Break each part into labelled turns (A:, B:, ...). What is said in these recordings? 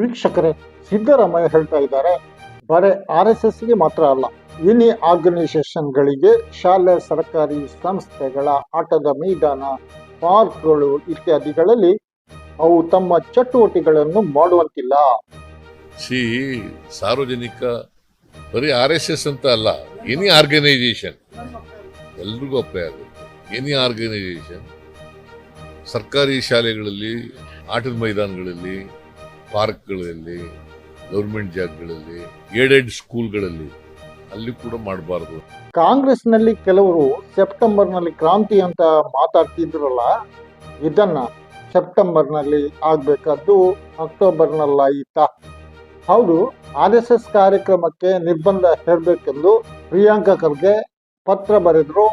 A: ವೀಕ್ಷಕರೇ, ಸಿದ್ದರಾಮಯ್ಯ ಹೇಳ್ತಾ ಇದ್ದಾರೆ, ಬರೀ ಆರ್ ಎಸ್ ಎಸ್ಗೆ ಮಾತ್ರ ಅಲ್ಲ ಎನಿ ಆರ್ಗನೈಸೇಷನ್ಗಳಿಗೆ ಶಾಲೆ, ಸರ್ಕಾರಿ ಸಂಸ್ಥೆಗಳ ಆಟದ ಮೈದಾನ, ಪಾರ್ಕ್ಗಳು ಇತ್ಯಾದಿಗಳಲ್ಲಿ ಅವು ತಮ್ಮ ಚಟುವಟಿಕೆಗಳನ್ನು ಮಾಡುವಂತಿಲ್ಲ.
B: ಸಿ ಸಾರ್ವಜನಿಕ, ಬರೀ ಆರ್ ಎಸ್ ಎಸ್ ಅಂತ ಅಲ್ಲ ಎನಿ ಆರ್ಗನೈಸೇಷನ್. ಎಲ್ರಿಗೂ ಅಪ್ಲೈ ಎನಿ ಆರ್ಗನೈಸೇಷನ್, ಸರ್ಕಾರಿ ಶಾಲೆಗಳಲ್ಲಿ, ಆಟದ ಮೈದಾನಗಳಲ್ಲಿ ಪಾರ್ಕ್ಗಳಲ್ಲಿ, ಗೌರ್ಮೆಂಟ್ ಜಾಗಗಳಲ್ಲಿ, ಏಡೆಡ್ ಸ್ಕೂಲ್ಗಳಲ್ಲಿ ಅಲ್ಲಿ ಕೂಡ ಮಾಡಬಾರ್ದು.
A: ಕಾಂಗ್ರೆಸ್ನಲ್ಲಿ ಕೆಲವರು ಸೆಪ್ಟೆಂಬರ್ನಲ್ಲಿ ಕ್ರಾಂತಿ ಅಂತ ಮಾತಾಡ್ತಿದ್ರಲ್ಲ, ಇದನ್ನ ಸೆಪ್ಟೆಂಬರ್ನಲ್ಲಿ ಆಗ್ಬೇಕಾದ್ದು ಅಕ್ಟೋಬರ್ನಲ್ಲಾಯಿತಾ. ಹೌದು, ಆರ್ ಎಸ್ ಎಸ್ ಕಾರ್ಯಕ್ರಮಕ್ಕೆ ನಿರ್ಬಂಧ ಹೇರಬೇಕೆಂದು ಪ್ರಿಯಾಂಕಾ ಖರ್ಗೆ ಪತ್ರ ಬರೆದ್ರು,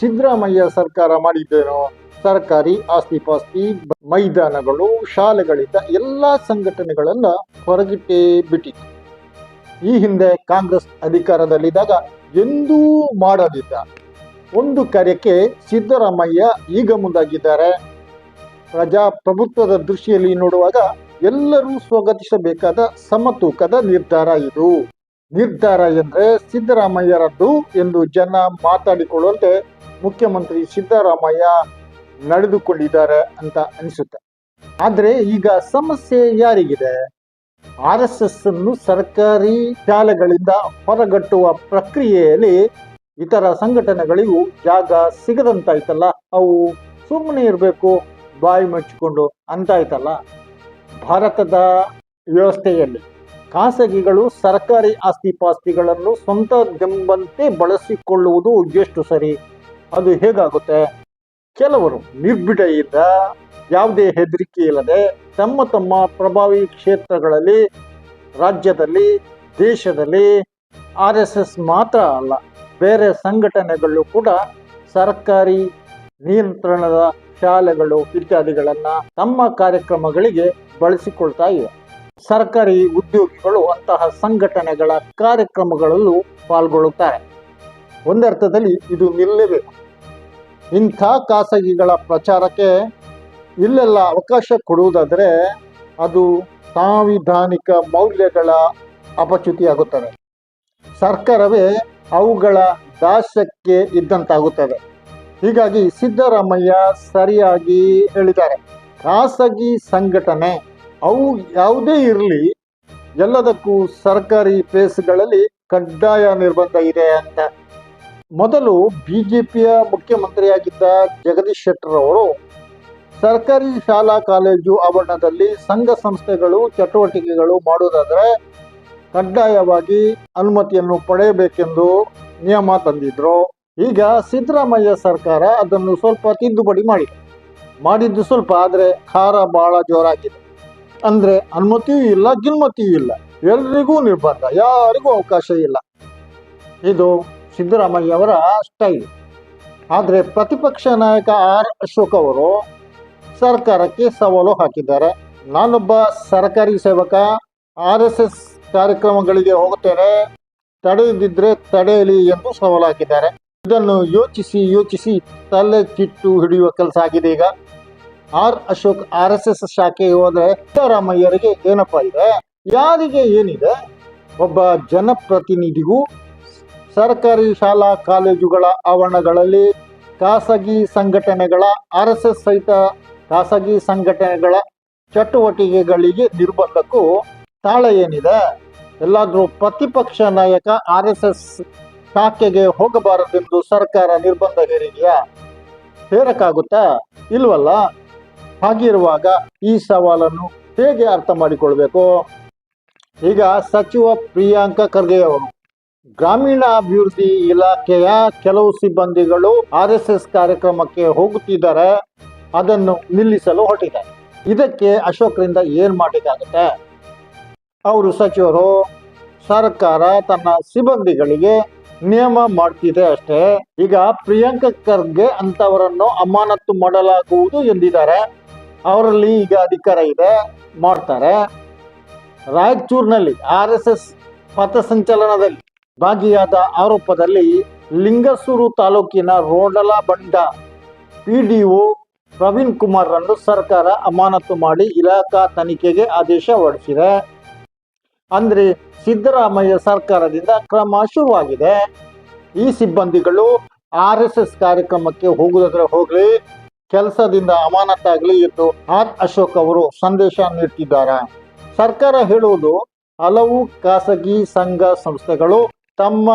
A: ಸಿದ್ದರಾಮಯ್ಯ ಸರ್ಕಾರ ಮಾಡಿದ್ದೇನೋ? ಸರ್ಕಾರಿ ಆಸ್ತಿಪಾಸ್ತಿ ಮೈದಾನಗಳು, ಶಾಲೆಗಳಿಂದ ಎಲ್ಲ ಸಂಘಟನೆಗಳನ್ನ ಹೊರಗಿಟ್ಟೇ ಬಿಟ್ಟಿತು ಈ ಹಿಂದೆ ಕಾಂಗ್ರೆಸ್ ಅಧಿಕಾರದಲ್ಲಿದ್ದಾಗ ಎಂದೂ ಮಾಡಲಿಲ್ಲ ಒಂದು ಕಾರ್ಯಕ್ಕೆ ಸಿದ್ದರಾಮಯ್ಯ ಈಗ ಮುಂದಾಗಿದ್ದಾರೆ. ಪ್ರಜಾಪ್ರಭುತ್ವದ ದೃಷ್ಟಿಯಲ್ಲಿ ನೋಡುವಾಗ ಎಲ್ಲರೂ ಸ್ವಾಗತಿಸಬೇಕಾದ ಸಮತೂಕದ ನಿರ್ಧಾರ ಇದು. ನಿರ್ಧಾರ ಎಂದರೆ ಸಿದ್ದರಾಮಯ್ಯರದ್ದು ಎಂದು ಜನ ಮಾತಾಡಿಕೊಳ್ಳುವಂತೆ ಮುಖ್ಯಮಂತ್ರಿ ಸಿದ್ದರಾಮಯ್ಯ ನಡೆದುಕೊಂಡಿದ್ದಾರೆ ಅಂತ ಅನಿಸುತ್ತೆ. ಆದ್ರೆ ಈಗ ಸಮಸ್ಯೆ ಯಾರಿಗಿದೆ? ಆರ್ ಎಸ್ ಎಸ್ ಅನ್ನು ಸರ್ಕಾರಿ ಶಾಲೆಗಳಿಂದ ಹೊರಗಟ್ಟುವ ಪ್ರಕ್ರಿಯೆಯಲ್ಲಿ ಇತರ ಸಂಘಟನೆಗಳಿಗೂ ಜಾಗ ಸಿಗದಂತಾಯ್ತಲ್ಲ? ಅವು ಸುಮ್ಮನೆ ಇರಬೇಕು, ಬಾಯಿ ಮುಚ್ಚಿಕೊಂಡು ಅಂತಾಯ್ತಲ್ಲ? ಭಾರತದ ವ್ಯವಸ್ಥೆಯಲ್ಲಿ ಖಾಸಗಿಗಳು ಸರ್ಕಾರಿ ಆಸ್ತಿ ಪಾಸ್ತಿಗಳನ್ನು ಸ್ವಂತದೆಂಬಂತೆ ಬಳಸಿಕೊಳ್ಳುವುದು ಎಷ್ಟು ಸರಿ? ಅದು ಹೇಗಾಗುತ್ತೆ? ಕೆಲವರು ನಿರ್ಬಿಡೆಯಿಂದ ಯಾವುದೇ ಹೆದರಿಕೆ ಇಲ್ಲದೆ ತಮ್ಮ ತಮ್ಮ ಪ್ರಭಾವಿ ಕ್ಷೇತ್ರಗಳಲ್ಲಿ, ರಾಜ್ಯದಲ್ಲಿ, ದೇಶದಲ್ಲಿ ಆರ್ ಎಸ್ ಮಾತ್ರ ಅಲ್ಲ, ಬೇರೆ ಸಂಘಟನೆಗಳು ಕೂಡ ಸರ್ಕಾರಿ ನಿಯಂತ್ರಣದ ಶಾಲೆಗಳು ಇತ್ಯಾದಿಗಳನ್ನು ತಮ್ಮ ಕಾರ್ಯಕ್ರಮಗಳಿಗೆ ಬಳಸಿಕೊಳ್ತಾ ಇವೆ. ಸರ್ಕಾರಿ ಉದ್ಯೋಗಿಗಳು ಅಂತಹ ಸಂಘಟನೆಗಳ ಕಾರ್ಯಕ್ರಮಗಳಲ್ಲೂ ಪಾಲ್ಗೊಳ್ಳುತ್ತಾರೆ. ಒಂದರ್ಥದಲ್ಲಿ ಇದು ನಿಲ್ಲಬೇಕು ಇಂಥ ಖಾಸಗಿಗಳ ಪ್ರಚಾರಕ್ಕೆ ಇಲ್ಲೆಲ್ಲ ಅವಕಾಶ ಕೊಡುವುದಾದರೆ ಅದು ಸಾಂವಿಧಾನಿಕ ಮೌಲ್ಯಗಳ ಅಪಚ್ಯುತಿಯಾಗುತ್ತದೆ. ಸರ್ಕಾರವೇ ಅವುಗಳ ದಾಸ್ಯಕ್ಕೆ ಇದ್ದಂತಾಗುತ್ತದೆ. ಹೀಗಾಗಿ ಸಿದ್ದರಾಮಯ್ಯ ಸರಿಯಾಗಿ ಹೇಳಿದ್ದಾರೆ. ಖಾಸಗಿ ಸಂಘಟನೆ ಅವು ಯಾವುದೇ ಇರಲಿ ಎಲ್ಲದಕ್ಕೂ ಸರ್ಕಾರಿ ಪ್ಲೇಸ್ಗಳಲ್ಲಿ ಕಡ್ಡಾಯ ನಿರ್ಬಂಧ ಇದೆ ಅಂತ ಮೊದಲು ಬಿಜೆಪಿಯ ಮುಖ್ಯಮಂತ್ರಿಯಾಗಿದ್ದ ಜಗದೀಶ್ ಶೆಟ್ಟರ್ ಅವರು ಸರ್ಕಾರಿ ಶಾಲಾ ಕಾಲೇಜು ಆವರಣದಲ್ಲಿ ಸಂಘ ಸಂಸ್ಥೆಗಳು ಚಟುವಟಿಕೆಗಳು ಮಾಡುವುದಾದರೆ ಕಡ್ಡಾಯವಾಗಿ ಅನುಮತಿಯನ್ನು ಪಡೆಯಬೇಕೆಂದು ನಿಯಮ ತಂದಿದ್ರು. ಈಗ ಸಿದ್ದರಾಮಯ್ಯ ಸರ್ಕಾರ ಅದನ್ನು ಸ್ವಲ್ಪ ತಿದ್ದುಪಡಿ ಮಾಡಿದೆ. ಮಾಡಿದ್ದು ಸ್ವಲ್ಪ ಆದರೆ ಖಾರ ಬಹಳ ಜೋರಾಗಿದೆ. ಅಂದ್ರೆ ಅನುಮತಿಯೂ ಇಲ್ಲ ಗಿನ್ಮತಿಯೂ ಇಲ್ಲ. ಎಲ್ರಿಗೂ ನಿರ್ಬಂಧ, ಯಾರಿಗೂ ಅವಕಾಶ ಇಲ್ಲ. ಇದು ಸಿದ್ದರಾಮಯ್ಯ ಅವರ ಸ್ಟೈಲ್ ಆದರೆ ಪ್ರತಿಪಕ್ಷ ನಾಯಕ ಆರ್ ಅಶೋಕ್ ಅವರು ಸರ್ಕಾರಕ್ಕೆ ಸವಾಲು ಹಾಕಿದ್ದಾರೆ. ನಾನೊಬ್ಬ ಸರ್ಕಾರಿ ಸೇವಕ, ಆರ್ ಎಸ್ ಎಸ್ ಕಾರ್ಯಕ್ರಮಗಳಿಗೆ ಹೋಗುತ್ತೇನೆ ತಡೆಯದಿದ್ರೆ ತಡೆಯಲಿ ಎಂದು ಸವಾಲು ಹಾಕಿದ್ದಾರೆ. ಇದನ್ನು ಯೋಚಿಸಿ ಯೋಚಿಸಿ ತಲೆ ಚಿಟ್ಟು ಹಿಡಿಯುವ ಕೆಲಸ ಆಗಿದೆ ಈಗ. R Ashok R S S ಶಾಖೆಗೆ ಹೋದ್ರೆ ಸಿದ್ದರಾಮಯ್ಯರಿಗೆ ಏನಪ್ಪ ಇದೆ? ಯಾರಿಗೆ ಏನಿದೆ? ಒಬ್ಬ ಜನಪ್ರತಿನಿಧಿಗೂ ಸರ್ಕಾರಿ ಶಾಲಾ ಕಾಲೇಜುಗಳ ಆವರಣಗಳಲ್ಲಿ ಖಾಸಗಿ ಸಂಘಟನೆಗಳ, ಆರ್ ಎಸ್ ಎಸ್ ಸಹಿತ ಖಾಸಗಿ ಸಂಘಟನೆಗಳ ಚಟುವಟಿಕೆಗಳಿಗೆ ನಿರ್ಬಂಧಕ್ಕೂ ತಾಳ ಏನಿದೆ? ಎಲ್ಲಾದರೂ ಪ್ರತಿಪಕ್ಷ ನಾಯಕ ಆರ್ ಎಸ್ ಎಸ್ ಶಾಖೆಗೆ ಹೋಗಬಾರದೆಂದು ಸರ್ಕಾರ ನಿರ್ಬಂಧ ಹೇರಿದೆಯಾ? ಹೇರಕ್ಕಾಗುತ್ತಾ? ಇಲ್ವಲ್ಲ? ಹಾಗಿರುವಾಗ ಈ ಸವಾಲನ್ನು ಹೇಗೆ ಅರ್ಥ ಮಾಡಿಕೊಳ್ಬೇಕು? ಈಗ ಸಚಿವ ಪ್ರಿಯಾಂಕ ಖರ್ಗೆ ಅವರು ಗ್ರಾಮೀಣಾಭಿವೃದ್ಧಿ ಇಲಾಖೆಯ ಕೆಲವು ಸಿಬ್ಬಂದಿಗಳು ಆರ್ ಎಸ್ ಎಸ್ ಕಾರ್ಯಕ್ರಮಕ್ಕೆ ಹೋಗುತ್ತಿದ್ದಾರೆ. ಅದನ್ನು ನಿಲ್ಲಿಸಲು ಹೊರಟಿದ್ದಾರೆ. ಇದಕ್ಕೆ ಅಶೋಕ್ರಿಂದ ಏನು ಮಾಡಿದಾಗುತ್ತೆ ಅವರು ಸಚಿವರು, ಸರ್ಕಾರ ತನ್ನ ಸಿಬ್ಬಂದಿಗಳಿಗೆ ನಿಯಮ ಮಾಡ್ತಿದೆ ಅಷ್ಟೇ. ಈಗ ಪ್ರಿಯಾಂಕ ಖರ್ಗೆ ಅಂತವರನ್ನು ಅಮಾನತು ಮಾಡಲಾಗುವುದು ಎಂದಿದ್ದಾರೆ. ಅವರಲ್ಲಿ ಈಗ ಅಧಿಕಾರ ಇದೆ ಮಾಡ್ತಾರೆ. ರಾಯಚೂರಿನಲ್ಲಿ ಆರ್ ಎಸ್ ಎಸ್ ಪಥಸಂಚಲನದಲ್ಲಿ ಭಾಗಿಯಾದ ಆರೋಪದಲ್ಲಿ ಲಿಂಗಸೂರು ತಾಲೂಕಿನ ರೋಡಲ ಬಂಡ ಪಿಡಿಒ ಪ್ರವೀಣ್ ಕುಮಾರ್ ರನ್ನು ಸರ್ಕಾರ ಅಮಾನತು ಮಾಡಿ ಇಲಾಖಾ ತನಿಖೆಗೆ ಆದೇಶ ಹೊರಡಿಸಿದೆ. ಅಂದ್ರೆ ಸಿದ್ದರಾಮಯ್ಯ ಸರ್ಕಾರದಿಂದ ಕ್ರಮ ಶುರುವಾಗಿದೆ. ಈ ಸಿಬ್ಬಂದಿಗಳು ಆರ್ ಎಸ್ ಎಸ್ ಕಾರ್ಯಕ್ರಮಕ್ಕೆ ಹೋಗುವುದಾದ್ರೆ ಹೋಗ್ಲಿ, ಕೆಲಸದಿಂದ ಅಮಾನತಾಗ್ಲಿ ಎಂದು ಆರ್ ಅಶೋಕ್ ಅವರು ಸಂದೇಶ ನೀಡ್ತಿದ್ದಾರೆ. ಸರ್ಕಾರ ಹೇಳುವುದು, ಹಲವು ಖಾಸಗಿ ಸಂಘ ಸಂಸ್ಥೆಗಳು ತಮ್ಮ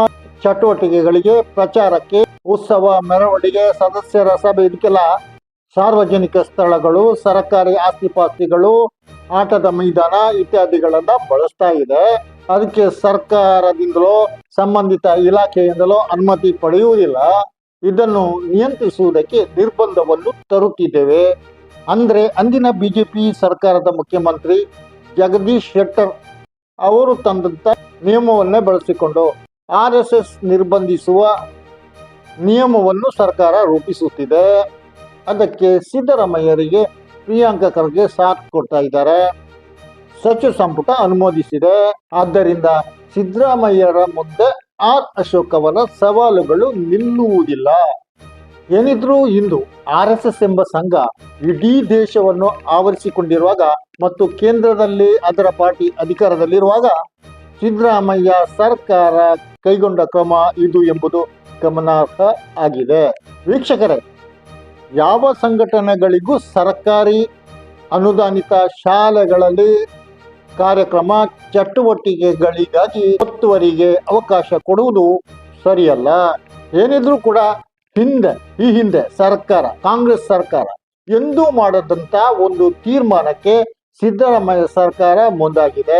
A: ಚಟುವಟಿಕೆಗಳಿಗೆ ಪ್ರಚಾರಕ್ಕೆ, ಉತ್ಸವ ಮೆರವಣಿಗೆ, ಸದಸ್ಯರ ಸಭೆ ಇದಕ್ಕೆಲ್ಲ ಸಾರ್ವಜನಿಕ ಸ್ಥಳಗಳು, ಸರ್ಕಾರಿ ಆಸ್ತಿಪಾಸ್ತಿಗಳು, ಆಟದ ಮೈದಾನ ಇತ್ಯಾದಿಗಳನ್ನ ಬಳಸ್ತಾ ಇದೆ. ಅದಕ್ಕೆ ಸರ್ಕಾರದಿಂದಲೋ, ಸಂಬಂಧಿತ ಇಲಾಖೆಯಿಂದಲೋ ಅನುಮತಿ ಪಡೆಯುವುದಿಲ್ಲ. ಇದನ್ನು ನಿಯಂತ್ರಿಸುವುದಕ್ಕೆ ನಿರ್ಬಂಧವನ್ನು ತರುತ್ತಿದ್ದೇವೆ. ಅಂದ್ರೆ ಅಂದಿನ ಬಿಜೆಪಿ ಸರ್ಕಾರದ ಮುಖ್ಯಮಂತ್ರಿ ಜಗದೀಶ್ ಶೆಟ್ಟರ್ ಅವರು ತಂದಂತ ನಿಯಮವನ್ನೇ ಬಳಸಿಕೊಂಡು ಆರ್ ಎಸ್ ಎಸ್ ನಿರ್ಬಂಧಿಸುವ ನಿಯಮವನ್ನು ಸರ್ಕಾರ ರೂಪಿಸುತ್ತಿದೆ. ಅದಕ್ಕೆ ಸಿದ್ದರಾಮಯ್ಯರಿಗೆ ಪ್ರಿಯಾಂಕ ಖರ್ಗೆ ಸಾಥ್ ಕೊಡ್ತಾ ಇದ್ದಾರೆ. ಸಚಿವ ಸಂಪುಟ ಅನುಮೋದಿಸಿದೆ. ಆದ್ದರಿಂದ ಸಿದ್ದರಾಮಯ್ಯರ ಮುಂದೆ ಆರ್ ಅಶೋಕ್ ಅವರ ಸವಾಲುಗಳು ನಿಲ್ಲುವುದಿಲ್ಲ. ಏನಿದ್ರೂ ಇಂದು ಆರ್ ಎಸ್ ಎಸ್ ಎಂಬ ಸಂಘ ಇಡೀ ದೇಶವನ್ನು ಆವರಿಸಿಕೊಂಡಿರುವಾಗ ಮತ್ತು ಕೇಂದ್ರದಲ್ಲಿ ಅದರ ಪಾರ್ಟಿ ಅಧಿಕಾರದಲ್ಲಿರುವಾಗ ಸಿದ್ದರಾಮಯ್ಯ ಸರ್ಕಾರ ಕೈಗೊಂಡ ಕ್ರಮ ಇದು ಎಂಬುದು ಗಮನಾರ್ಹ ಆಗಿದೆ. ವೀಕ್ಷಕರೇ, ಯಾವ ಸಂಘಟನೆಗಳಿಗೂ ಸರ್ಕಾರಿ ಅನುದಾನಿತ ಶಾಲೆಗಳಲ್ಲಿ ಕಾರ್ಯಕ್ರಮ ಚಟುವಟಿಕೆಗಳಿಗಾಗಿ ಒತ್ತುವರಿಗೆ ಅವಕಾಶ ಕೊಡುವುದು ಸರಿಯಲ್ಲ. ಏನಿದ್ರೂ ಕೂಡ ಹಿಂದೆ, ಈ ಹಿಂದೆ ಸರ್ಕಾರ, ಕಾಂಗ್ರೆಸ್ ಸರ್ಕಾರ ಎಂದೂ ಮಾಡದಂತ ಒಂದು ತೀರ್ಮಾನಕ್ಕೆ ಸಿದ್ದರಾಮಯ್ಯ ಸರ್ಕಾರ ಮುಂದಾಗಿದೆ.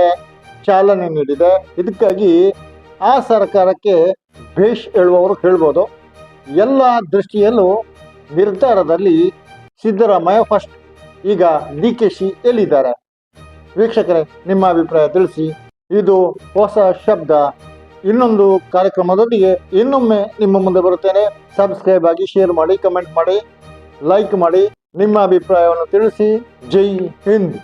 A: ಚಾಲನೆ ನೀಡಿದೆ. ಇದಕ್ಕಾಗಿ ಆ ಸರ್ಕಾರಕ್ಕೆ ಭೇಷ್ ಹೇಳುವವರು ಹೇಳ್ಬೋದು. ಎಲ್ಲ ದೃಷ್ಟಿಯಲ್ಲೂ ನಿರ್ಧಾರದಲ್ಲಿ ಸಿದ್ದರಾಮಯ್ಯ ಫಸ್ಟ್ ಈಗ ಡಿ ಕೆ ಶಿ ಎಲ್ಲಿದ್ದಾರೆ? ವೀಕ್ಷಕರೇ, ನಿಮ್ಮ ಅಭಿಪ್ರಾಯ ತಿಳಿಸಿ. ಇದು ಹೊಸ ಶಬ್ದ. ಇನ್ನೊಂದು ಕಾರ್ಯಕ್ರಮದೊಂದಿಗೆ ಇನ್ನೊಮ್ಮೆ ನಿಮ್ಮ ಮುಂದೆ ಬರುತ್ತೇನೆ. ಸಬ್ಸ್ಕ್ರೈಬ್ ಆಗಿ ಶೇರ್ ಮಾಡಿ ಕಮೆಂಟ್ ಮಾಡಿ ಲೈಕ್ ಮಾಡಿ, ನಿಮ್ಮ ಅಭಿಪ್ರಾಯವನ್ನು ತಿಳಿಸಿ. ಜೈ ಹಿಂದ್.